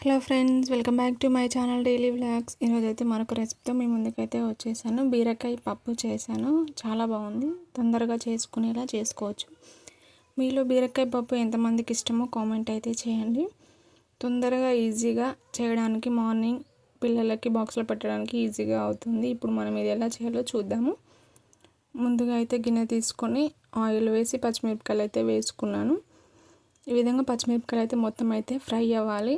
Hello friends welcome back to my channel daily vlogs. ఈరోజు అయితే మరొక రెసిపీతో మీ ముందుకైతే వచ్చేసాను. బీరకాయ పప్పు చేశాను. చాలా బాగుంది. తొందరగా చేసుకునేలా చేసుకోవచ్చు. మీలో బీరకాయ పప్పు ఎంతమందికి ఇష్టమో కామెంట్ అయితే చేయండి. తొందరగా ఈజీగా చేయడానికి మార్నింగ్ పిల్లలకి బాక్స్లో పెట్టడానికి ఈజీగా అవుతుంది. ఇప్పుడు మనం ఇది ఎలా చేయాలో చూద్దాము. ముందుగా అయితే గిన్నె తీసుకొని ఆయిల్ వేసి పచ్చిమిరపకాయలు అయితే వేసుకున్నాను. ఈ విధంగా పచ్చిమిరపకాయలు అయితే మొత్తం అయితే ఫ్రై అవ్వాలి.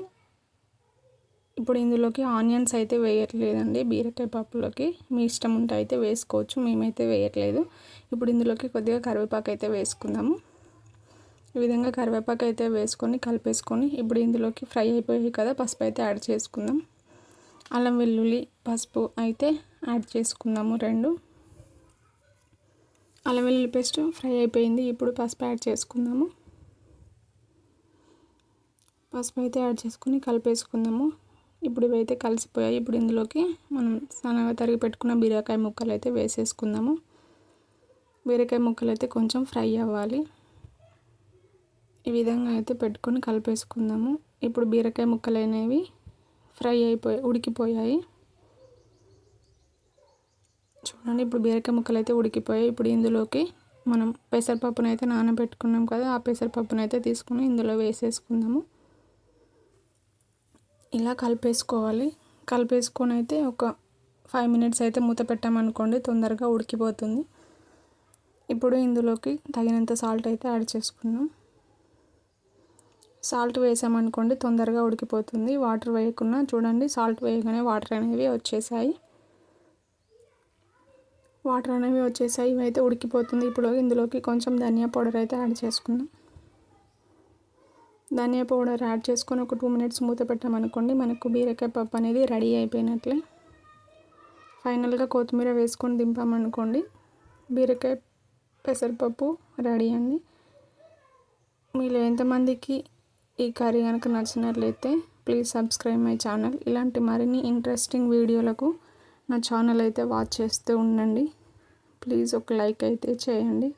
ఇప్పుడు ఇందులోకి ఆనియన్స్ అయితే వేయట్లేదండి బీరకాయ పప్పులోకి. మీ ఇష్టం ఉంటే అయితే వేసుకోవచ్చు మేమైతే వేయట్లేదు. ఇప్పుడు ఇందులోకి కొద్దిగా కరివేపాకు అయితే వేసుకుందాము. ఈ విధంగా కరివేపాకు అయితే వేసుకొని కలిపేసుకొని ఇప్పుడు ఇందులోకి ఫ్రై అయిపోయాయి కదా పసుపు అయితే యాడ్ చేసుకుందాం. అల్లం వెల్లుల్లి పసుపు అయితే యాడ్ చేసుకుందాము రెండు. అల్లం వెల్లుల్లి పేస్ట్ ఫ్రై అయిపోయింది ఇప్పుడు పసుపు యాడ్ చేసుకుందాము. పసుపు అయితే యాడ్ చేసుకుని కలిపేసుకుందాము. ఇప్పుడు ఇవైతే కలిసిపోయాయి. ఇప్పుడు ఇందులోకి మనం సన్నగా తరిగి పెట్టుకున్న బీరకాయ ముక్కలు అయితే వేసేసుకుందాము. బీరకాయ ముక్కలు అయితే కొంచెం ఫ్రై అవ్వాలి. ఈ విధంగా అయితే పెట్టుకొని కలిపేసుకుందాము. ఇప్పుడు బీరకాయ ముక్కలు అనేవి ఫ్రై అయిపోయి ఉడికిపోయాయి. చూడండి ఇప్పుడు బీరకాయ ముక్కలు అయితే ఉడికిపోయాయి. ఇప్పుడు ఇందులోకి మనం పెసరపప్పునైతే నానబెట్టుకున్నాం కదా ఆ పెసరపప్పునైతే తీసుకుని ఇందులో వేసేసుకుందాము. ఇలా కలిపేసుకోవాలి. కలిపేసుకొని అయితే ఒక ఫైవ్ మినిట్స్ అయితే మూత పెట్టామనుకోండి తొందరగా ఉడికిపోతుంది. ఇప్పుడు ఇందులోకి తగినంత సాల్ట్ అయితే యాడ్ చేసుకున్నాం. సాల్ట్ వేసామనుకోండి తొందరగా ఉడికిపోతుంది. వాటర్ వేయకుండా చూడండి సాల్ట్ వేయగానే వాటర్ అనేవి వచ్చేసాయి. వాటర్ అనేవి వచ్చేసాయి ఇవైతే ఉడికిపోతుంది. ఇప్పుడు ఇందులోకి కొంచెం ధనియా పౌడర్ అయితే యాడ్ చేసుకున్నాం. ధనియా పౌడర్ యాడ్ చేసుకొని ఒక టూ మినిట్స్ మూత పెట్టామనుకోండి మనకు బీరకాయ పప్పు అనేది రెడీ అయిపోయినట్లే. ఫైనల్గా కొత్తిమీర వేసుకొని దింపామనుకోండి బీరకాయ పెసరపప్పు రెడీ అండి. మీలో ఎంతమందికి ఈ కర్రీ కనుక నచ్చినట్లయితే ప్లీజ్ సబ్స్క్రైబ్ మై ఛానల్. ఇలాంటి మరిన్ని ఇంట్రెస్టింగ్ వీడియోలకు నా ఛానల్ అయితే వాచ్ చేస్తూ ఉండండి. ప్లీజ్ ఒక లైక్ అయితే చేయండి.